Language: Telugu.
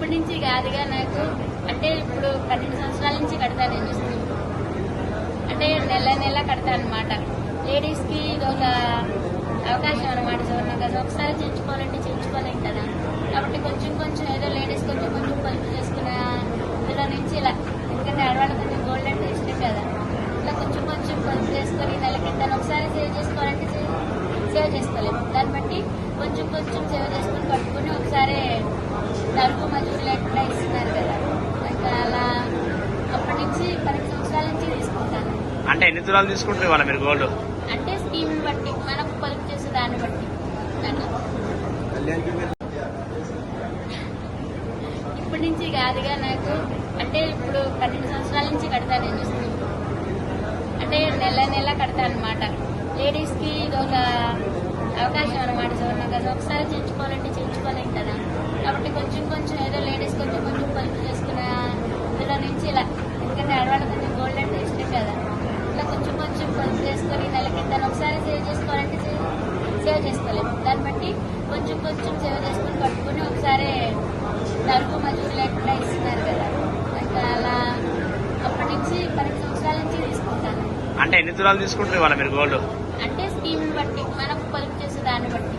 ఇప్పటి నుంచి కాదుగా నాకు. అంటే ఇప్పుడు పన్నెండు సంవత్సరాల నుంచి కడతాను నేను అంటే నెల నెల కడతాను అనమాట లేడీస్కి ఇది ఒక అవకాశం అనమాట సువర్ణ కదా ఒకసారి చేయించుకోవాలంటే చేయించుకోలేం కదా. కాబట్టి కొంచెం కొంచెం ఏదో లేడీస్ కొంచెం కొంచెం పొదుపు చేసుకునే ఇందులో నుంచి ఇలా. ఎందుకంటే ఆడవాళ్ళు కొంచెం గోల్డ్ అంటే ఇష్టం కదా. ఇట్లా కొంచెం కొంచెం పొదుపు చేసుకొని నెలకి దాన్ని ఒకసారి సేవ్ చేసుకోవాలంటే సేవ్ చేసుకోలేము దాన్ని బట్టి కొంచెం కొంచెం సేవ్ చేసుకోవాలి పట్టుకుని ఒకసారి తలుపు మజూరు లేకుండా ఇస్తున్నారు కదా ఇంకా అలా అప్పటి నుంచి పన్నెండు సంవత్సరాల నుంచి తీసుకుంటాను అంటే ఎన్ని తులాలు తీసుకుంటారు ఇవాళ మీరు గోల్డ్ అంటే స్కీమ్ బట్టి మనం పొదుపు చేసే దాన్ని బట్టి. ఇప్పటి నుంచి కాదుగా నాకు. అంటే ఇప్పుడు పన్నెండు సంవత్సరాల నుంచి కడతాను నేను స్కీమ్ అంటే నెల నెల కడతాను అనమాట లేడీస్కి ఇది ఒక అవకాశం అనమాట సువర్ణ కదా ఒకసారి చేయించుకోవాలంటే చేయించుకోలేం కదా కాబట్టి కొంచెం కొంచెం ఏదో లేడీస్ కొంచెం కొంచెం పొదుపు చేసుకునే ఇందులో నుంచి ఇలా ఎందుకంటే ఆడవాళ్ళు కొంచెం గోల్డ్ అంటే ఇష్టం కదా ఇట్లా కొంచెం కొంచెం పొదుపు చేసుకొని నెలకి దాన్ని ఒకసారి సేవ్ చేసుకోవాలంటే సేవ్ సేవ్ చేసుకోలేము దాన్ని బట్టి కొంచెం కొంచెం సేవ్ చేసుకొని పట్టుకుని ఒకసారి తలుపు మజూరు లేకుండా ఇస్తున్నారు కదా. ఇంకా అలా అప్పటి నుంచి పన్నెండు సంవత్సరాల నుంచి తీసుకుంటాను. అంటే ఎన్ని తులాలు తీసుకుంటారు మీరు గోల్డ్? అంటే స్కీమ్ బట్టి మనం పొదుపు చేసే దాన్ని బట్టి.